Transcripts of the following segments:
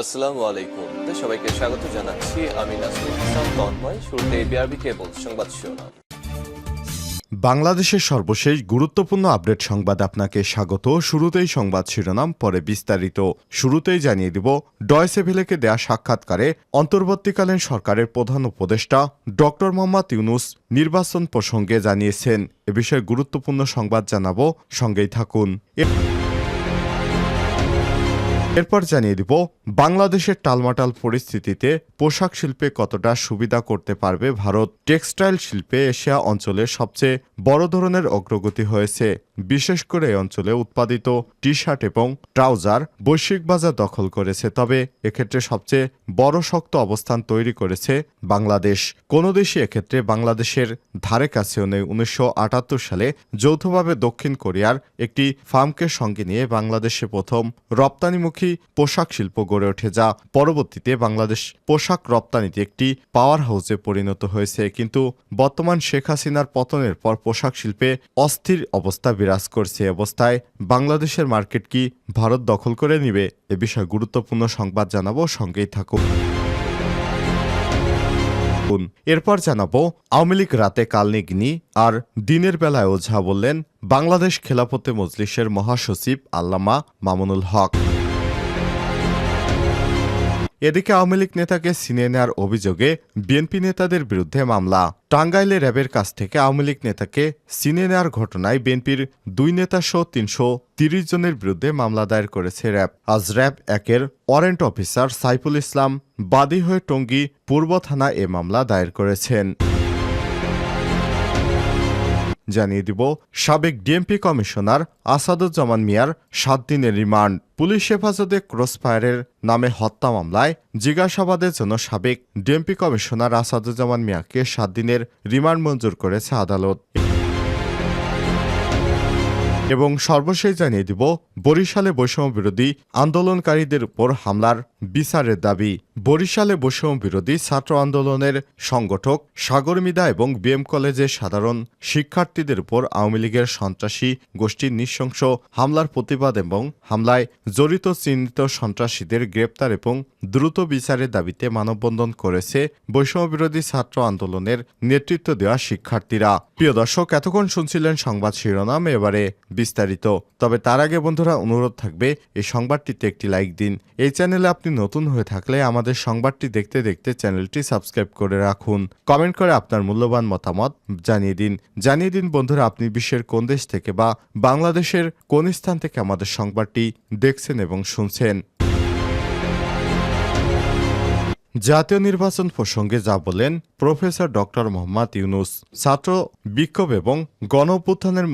আসসালামু আলাইকুম। সবাইকে স্বাগত জানাচ্ছি। আমি ইসলাম তন্ময়। শুরুতে বিআরবি কেবল সংবাদ শিরোনাম। বাংলাদেশের সর্বশেষ গুরুত্বপূর্ণ আপডেট সংবাদ আপনাকে স্বাগত। শুরুতেই সংবাদ শিরোনাম, পরে বিস্তারিত। শুরুতেই জানিয়ে দিব ডয়সেভেলেকে দেয়া সাক্ষাৎকারে অন্তর্বর্তীকালীন সরকারের প্রধান উপদেষ্টা ড মোহাম্মদ ইউনুস নির্বাচন প্রসঙ্গে জানিয়েছেন। এ বিষয়ে গুরুত্বপূর্ণ সংবাদ জানাব। সঙ্গেই থাকুন। এরপর জানিয়ে দিব, বাংলাদেশের টালমাটাল পরিস্থিতিতে পোশাক শিল্পে কতটা সুবিধা করতে পারবে ভারত? টেক্সটাইল শিল্পে এশিয়া অঞ্চলে সবচেয়ে বড় ধরনের অগ্রগতি হয়েছে। বিশেষ করে এই অঞ্চলে উৎপাদিত টি শার্ট এবং ট্রাউজার বৈশ্বিক বাজার দখল করেছে, তবে এক্ষেত্রে সবচেয়ে বড় শক্ত অবস্থান তৈরি করেছে বাংলাদেশ। কোনো দেশই এক্ষেত্রে বাংলাদেশের ধারে কাছেও নেই। উনিশশো আটাত্তর সালে যৌথভাবে দক্ষিণ কোরিয়ার একটি ফার্মকে সঙ্গে নিয়ে বাংলাদেশে প্রথম রপ্তানিমুখী পোশাক শিল্প গড়ে ওঠে, যা পরবর্তীতে বাংলাদেশ পোশাক রপ্তানিতে একটি পাওয়ার হাউসে পরিণত হয়েছে। কিন্তু বর্তমান শেখ হাসিনার পতনের পর পোশাক শিল্পে অস্থির অবস্থা বিরাজ করছে অবস্থায় বাংলাদেশের মার্কেট কি ভারত দখল করে নিবে? এ বিষয়ে গুরুত্বপূর্ণ সংবাদ জানাব, সঙ্গেই থাকুন। এরপর জানাব, আওয়ামী লীগ রাতে কালনিগনি আর দিনের বেলায় ওঝা বললেন, বাংলাদেশ খেলাপথে মজলিসের মহাসচিব আল্লামা মামুনুল হক। এদিকে আওয়ামী লীগ নেতাকে ছিনিয়ে নেওয়ার অভিযোগে বিএনপি নেতাদের বিরুদ্ধে মামলা। টাঙ্গাইলে র্যাবের কাছ থেকে আওয়ামী লীগ নেতাকে ছিনিয়ে নেওয়ার ঘটনায় বিএনপির দুই নেতা সহ তিনশো তিরিশ জনের বিরুদ্ধে মামলা দায়ের করেছে র্যাব। আজ র্যাব একের ওয়ারেন্ট অফিসার সাইফুল ইসলাম বাদী হয়ে টঙ্গী পূর্ব থানা এ মামলা দায়ের করেছেন। জানিয়ে দিব, সাবেক ডিএমপি কমিশনার আসাদুজ্জামান মিয়ার সাত দিনের রিমান্ড। পুলিশ হেফাজতে ক্রসফায়ারের নামে হত্যা মামলায় জিজ্ঞাসাবাদের জন্য সাবেক ডিএমপি কমিশনার আসাদুজ্জামান মিয়াকে সাত দিনের রিমান্ড মঞ্জুর করেছে আদালত। এবং সর্বশেষ জানিয়ে দিব, বরিশালে বৈষম্য বিরোধী আন্দোলনকারীদের উপর হামলার বিচারের দাবি। বরিশালে বৈষম্য বিরোধী ছাত্র আন্দোলনের সংগঠক সাগর মিদা এবং বিএম কলেজের সাধারণ শিক্ষার্থীদের উপর আওয়ামী লীগের সন্ত্রাসী গোষ্ঠীর নৃশংস হামলার প্রতিবাদ এবং হামলায় জড়িত চিহ্নিত সন্ত্রাসীদের গ্রেপ্তার এবং দ্রুত বিচারের দাবিতে মানববন্ধন করেছে বৈষম্য বিরোধী ছাত্র আন্দোলনের নেতৃত্ব দেওয়া শিক্ষার্থীরা। প্রিয় দর্শক, এতক্ষণ শুনছিলেন সংবাদ শিরোনাম, এবারে বিস্তারিত। তবে তার আগে বন্ধুরা, অনুরোধ থাকবে, এই সংবাদটিতে একটি লাইক দিন। এই চ্যানেলে আপনি নতুন হয়ে থাকলে আমাদের সংবাদটি দেখতে দেখতে চ্যানেলটি সাবস্ক্রাইব করে রাখুন। কমেন্ট করে আপনার মূল্যবান মতামত জানিয়ে দিন। জানিয়ে দিন, বন্ধুরা, আপনি বিশ্বের কোন দেশ থেকে বা বাংলাদেশের কোন স্থান থেকে আমাদের সংবাদটি দেখছেন এবং শুনছেন। জাতীয় নির্বাচন প্রসঙ্গে যা বলেন প্রফেসর ডক্টর মোহাম্মদ ইউনুস। ছাত্র বিক্ষোভ এবং গণ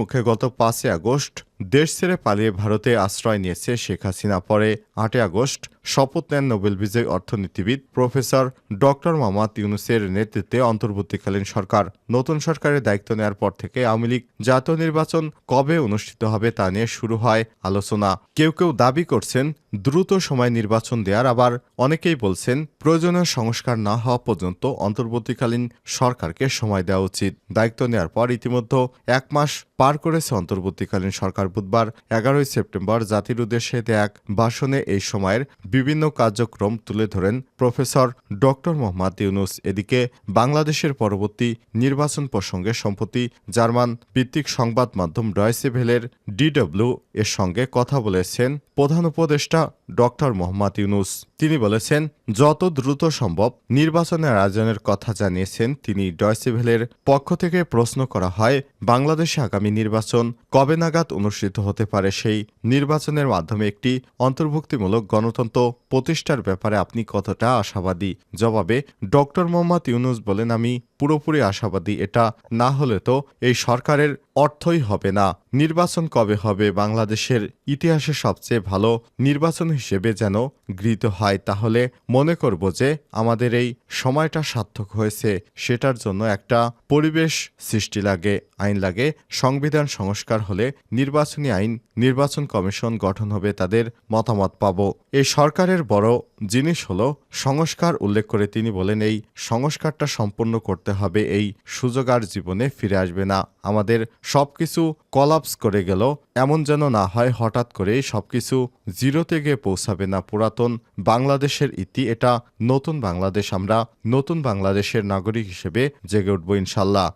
মুখে গত পাঁচই আগস্ট দেশ ছেড়ে পালিয়ে ভারতে আশ্রয় নিয়েছে শেখ হাসিনা। পরে আটই আগস্ট শপথ নেন নোবেল বিজয়ী অর্থনীতিবিদ প্রফেসর ডক্টর মোহাম্মদ ইউনুসের নেতৃত্বে অন্তর্বর্তীকালীন সরকার। নতুন সরকারের দায়িত্ব নেওয়ার পর থেকে আওয়ামী লীগ জাতীয় নির্বাচন কবে অনুষ্ঠিত হবে তা নিয়ে শুরু হয় আলোচনা। কেউ কেউ দাবি করছেন দ্রুত সময় নির্বাচন দেওয়ার আবার অনেকেই বলছেন প্রয়োজনীয় সংস্কার না হওয়া পর্যন্ত অন্তর্বর্তীকালীন সরকারকে সময় দেওয়া উচিত। দায়িত্ব নেওয়ার পর ইতিমধ্যে এক মাস পার করেছে অন্তর্বর্তীকালীন সরকার। বুধবার এগারোই সেপ্টেম্বর জাতির উদ্দেশ্যে এক ভাষণে এই সময়ের বিভিন্ন কার্যক্রম তুলে ধরেন প্রফেসর ড মোহাম্মদ ইউনুস। এদিকে বাংলাদেশের পরবর্তী নির্বাচন প্রসঙ্গে সম্প্রতি জার্মান ভিত্তিক সংবাদ মাধ্যম ডয়সেভেলের ডিডব্লিউ এর সঙ্গে কথা বলেছেন প্রধান উপদেষ্টা ডক্টর মোহাম্মদ ইউনুস। তিনি বলেছেন, যত দ্রুত সম্ভব নির্বাচনের আয়োজনের কথা জানিয়েছেন তিনি ডয়সেভেলের পক্ষ থেকে প্রশ্ন করা হয়, বাংলাদেশে আগামী নির্বাচন কবে নাগাদ অনুষ্ঠিত হতে পারে? সেই নির্বাচনের মাধ্যমে একটি অন্তর্ভুক্তিমূলক গণতন্ত্র প্রতিষ্ঠার ব্যাপারে আপনি কতটা আশাবাদী? জবাবে, ডক্টর মোহাম্মদ ইউনুস বলেন, আমি পুরোপুরি আশাবাদী, এটা না হলে তো এই সরকারের অর্থই হবে না। নির্বাচন কবে হবে? বাংলাদেশের ইতিহাসে সবচেয়ে ভালো নির্বাচন হিসেবে যেন গৃহীত হয়, তাহলে মনে করব যে আমাদের এই সময়টা সার্থক হয়েছে। সেটার জন্য একটা পরিবেশ সৃষ্টি লাগে, আইন লাগে, সংবিধান সংস্কার হলে নির্বাচনী আইন, নির্বাচন কমিশন গঠন হবে, তাদের মতামত পাব। এই সরকারের বড় জিনিস হলো সংস্কার, উল্লেখ করে তিনি বলেন, এই সংস্কারটা সম্পন্ন করতে হবে, এই সুযোগ আর জীবনে ফিরে আসবে না। আমাদের সবকিছু কলাপস করে গেল, এমন যেন না হয়, হঠাৎ করে সবকিছু জিরোতে গিয়ে পৌঁছাবে না পুরাতন বাংলাদেশের ইতি, এটা নতুন বাংলাদেশ, আমরা নতুন বাংলাদেশের নাগরিক হিসেবে জেগে উঠব ইনশাল্লাহ।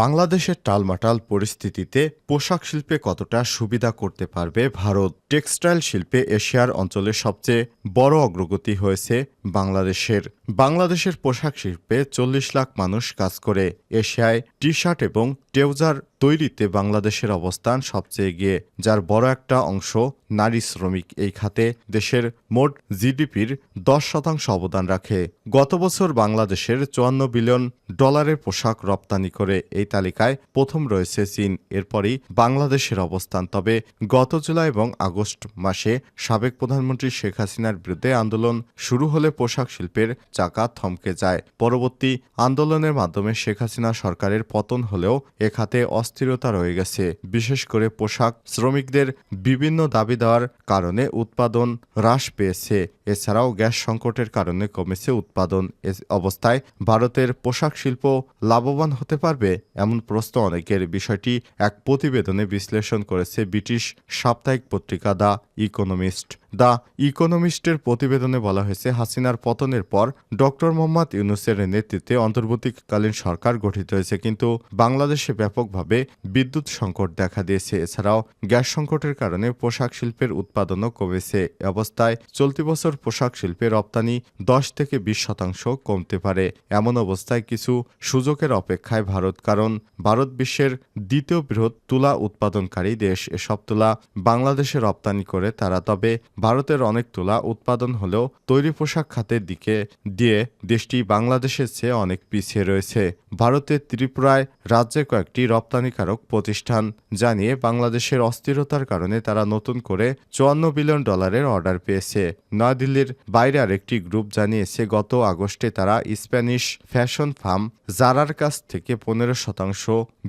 বাংলাদেশের টালমাটাল পরিস্থিতিতে পোশাক শিল্পে কতটা সুবিধা করতে পারবে ভারত? টেক্সটাইল শিল্পে এশিয়ার অঞ্চলে সবচেয়ে বড় অগ্রগতি হয়েছে বাংলাদেশের। বাংলাদেশের পোশাক শিল্পে চল্লিশ লাখ মানুষ কাজ করে। এশিয়ায় টি শার্ট এবং ট্রেউজার তৈরিতে বাংলাদেশের অবস্থান সবচেয়ে এগিয়ে, যার বড় একটা অংশ নারী শ্রমিক। এই খাতে দেশের মোট জিডিপির দশ শতাংশ অবদান রাখে। গত বছর বাংলাদেশের চুয়ান্ন বিলিয়ন ডলারের পোশাক রপ্তানি করে এই তালিকায় প্রথম রয়েছে চীন। এরপরই বাংলাদেশের অবস্থান। তবে গত জুলাই এবং আগস্ট মাসে সাবেক প্রধানমন্ত্রী শেখ হাসিনার বিরুদ্ধে আন্দোলন শুরু হলে পোশাক শিল্পের চাকা থমকে যায়। পরবর্তী আন্দোলনের মাধ্যমে শেখ হাসিনা সরকারের পতন হলেও এ খাতে অস্থিরতা রয়ে গেছে। বিশেষ করে পোশাক শ্রমিকদের বিভিন্ন দাবি দেওয়ার কারণে উৎপাদন হ্রাস পেয়েছে। এছাড়াও গ্যাস সংকটের কারণে কমেছে উৎপাদন। অবস্থায় ভারতের পোশাক শিল্প লাভবান হতে পারবে এমন প্রশ্ন অনেকের বিষয়টি এক প্রতিবেদনে বিশ্লেষণ করেছে ব্রিটিশ সাপ্তাহিক পত্রিকা দ্য ইকোনমিস্ট। দ্য ইকোনমিস্টের প্রতিবেদনে বলা হয়েছে, হাসিনার পতনের পর ডক্টর মোহাম্মদ ইউনুসের নেতৃত্বে অন্তর্বর্তীকালীন সরকার গঠিত হয়েছে, কিন্তু বাংলাদেশে ব্যাপকভাবে বিদ্যুৎ সংকট দেখা দিয়েছে। এছাড়াও গ্যাস সংকটের কারণে পোশাক শিল্পের উৎপাদনও কমেছে। অবস্থায় চলতি বছর পোশাক শিল্পে রপ্তানি দশ থেকে বিশ শতাংশ কমতে পারে। এমন অবস্থায় কিছু সুযোগের অপেক্ষায় ভারত, কারণ ভারত বিশ্বের দ্বিতীয় বৃহৎ তুলা উৎপাদনকারী দেশ। এসব তুলা বাংলাদেশে রপ্তানি করে তারা, তবে ভারতের অনেক তুলা উৎপাদন হলেও তৈরি পোশাক খাতের দিকে দিয়ে দেশটি বাংলাদেশের চেয়ে অনেক পিছিয়ে রয়েছে। ভারতের ত্রিপুরায় রাজ্যে কয়েকটি রপ্তানিকারক প্রতিষ্ঠান জানিয়ে বাংলাদেশের অস্থিরতার কারণে তারা নতুন করে চুয়ান্ন বিলিয়ন ডলারের অর্ডার পেয়েছে। নয়াদিল্লির বাইরে আরেকটি গ্রুপ জানিয়েছে, গত আগস্টে তারা স্প্যানিশ ফ্যাশন ফার্ম জারার কাছ থেকে পনেরো শতাংশ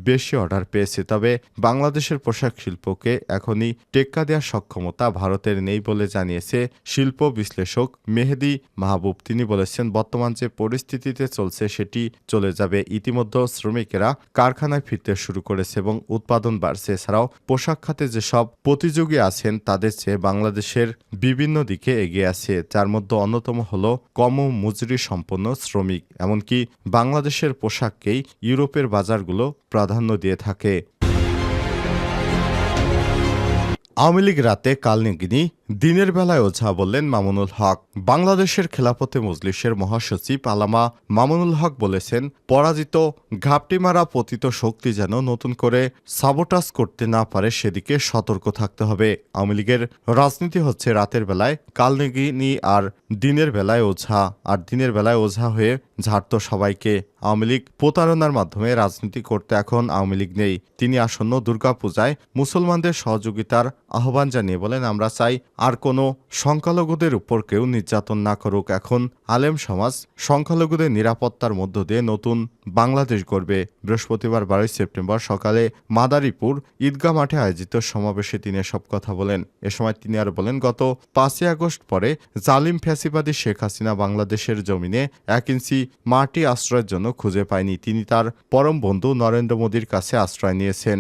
বেশি অর্ডার পেয়েছে। তবে বাংলাদেশের পোশাক শিল্পকে এখনই টেক্কা দেওয়ার সক্ষমতা ভারতের নেই বলে জানিয়েছে শিল্প বিশ্লেষক মেহেদি মাহবুব। তিনি বলেছেন, বর্তমান যে পরিস্থিতিতে চলছে, সেটি চলে যাবে। ইতিমধ্যে শ্রমিকেরা কারখানায় ফিরতে শুরু করেছে এবং উৎপাদন বাড়ছে। এছাড়াও পোশাক খাতে যেসব প্রতিযোগী আছেন, তাদের চেয়ে বাংলাদেশের বিভিন্ন দিকে এগিয়ে আছে। যার মধ্যে অন্যতম হল কম মজুরি সম্পন্ন শ্রমিক। এমনকি বাংলাদেশের পোশাককেই ইউরোপের বাজারগুলো প্রাধান্য দিয়ে থাকে। আওয়ামী লীগ রাতে কালনিগিনি দিনের বেলায় ওঝা বললেন মামুনুল হক। বাংলাদেশের খেলাপথে মজলিসের মহাসচিব আলামা মামুনুল হক বলেছেন, পরাজিত ঘাপটি মারা পতিত শক্তি যেন নতুন করে সাবোটাস করতে না পারে সেদিকে সতর্ক থাকতে হবে। আওয়ামী লীগের রাজনীতি হচ্ছে রাতের বেলায় কালনিগিনি আর দিনের বেলায় ওঝা। আর দিনের বেলায় ওঝা হয়ে ঝাড়ত সবাইকে। আওয়ামী লীগ প্রতারণার মাধ্যমে রাজনীতি করতে এখন আওয়ামী লীগ নেই। তিনি আসন্ন দুর্গাপূজায় মুসলমানদের সহযোগিতার আহ্বান জানিয়ে বলেন, আমরা চাই আর কোনো সংখ্যালঘুদের উপর কেউ নির্যাতন না করুক। এখন আলেম সমাজ সংখ্যালঘুদের নিরাপত্তার মধ্য দিয়ে নতুন বাংলাদেশ গড়বে। বৃহস্পতিবার বারোই সেপ্টেম্বর সকালে মাদারীপুর ঈদগাহ মাঠে আয়োজিত সমাবেশে তিনি এসব কথা বলেন। এ সময় তিনি আর বলেন, গত পাঁচই আগস্ট পরে জালিম ফ্যাসিবাদী শেখ হাসিনা বাংলাদেশের জমিনে এক ইঞ্চি মাটি আশ্রয়ের জন্য খুঁজে পায়নি। তিনি তার পরম বন্ধু নরেন্দ্র মোদীর কাছে আশ্রয় নিয়েছেন।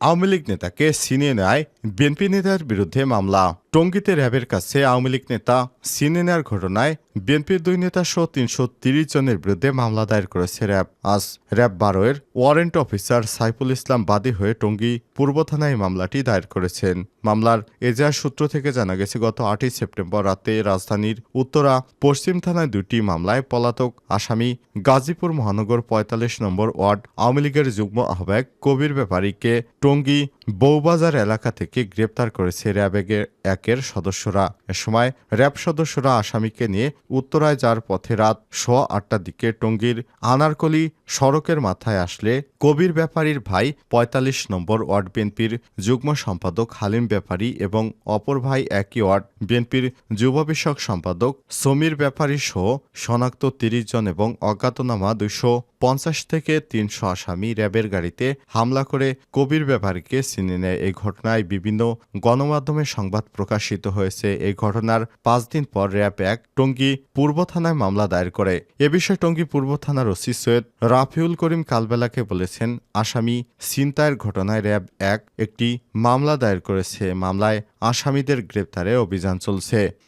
আওয়ামী লীগ নেতাকে ছিনিয়ে নেয় বিএনপি নেতার বিরুদ্ধে মামলা। টঙ্গীতে র্যাবের কাছে আওয়ামী লীগ নেতা নেওয়ার ঘটনায় বিএনপির দুই নেতা সহ তিনশো তিরিশ জনের বিরুদ্ধে মামলা দায়ের করেছে র্যাব। আজ র্যাব বারোয়ের ওয়ারেন্ট অফিসার সাইফুল ইসলাম বাদী হয়ে টঙ্গী পূর্ব থানায় মামলাটি দায়ের করেছেন। মামলার এজাহার সূত্র থেকে জানা গেছে, গত আটই সেপ্টেম্বর রাতে রাজধানীর উত্তরা পশ্চিম থানায় দুটি মামলায় পলাতক আসামি গাজীপুর মহানগর পঁয়তাল্লিশ নম্বর ওয়ার্ড আওয়ামী লীগের যুগ্ম আহ্বায়ক কবির ব্যাপারীকে টঙ্গী বৌবাজার এলাকা থেকে গ্রেপ্তার করেছে র্যাব একের সদস্যরা। এ সময় র্যাব সদস্যরা আসামিকে নিয়ে উত্তরায় যার পথে রাত সোয়া আটটার দিকে টঙ্গীর আনারকলি সড়কের মাথায় আসলে কবির ব্যাপারীর ভাই পঁয়তাল্লিশ নম্বর ওয়ার্ড বিএনপির যুগ্ম সম্পাদক হালিম ব্যাপারী এবং অপর ভাই একই ওয়ার্ড বিএনপির যুব বিষয়ক সম্পাদক সমীর ব্যাপারী সহ শনাক্ত তিরিশ জন এবং অজ্ঞাতনামা দুইশো পঞ্চাশ থেকে তিনশো আসামি র্যাবের গাড়িতে হামলা করে কবির ব্যাপারীকে নেয় এই ঘটনায় বিভিন্ন গণমাধ্যমে সংবাদ প্রকাশিত হয়েছে। এই ঘটনার পাঁচ দিন পর র্যাব এক টঙ্গী পূর্ব থানায় মামলা দায়ের করে। এ বিষয়ে টঙ্গী পূর্ব থানার ওসি সৈয়দ রাফিউল করিম কালবেলাকে বলেছেন, আসামি ছিনতাইয়ের ঘটনায় র্যাব এক একটি মামলা দায়ের করেছে। মামলায় আসামিদের গ্রেপ্তারে অভিযান চলছে।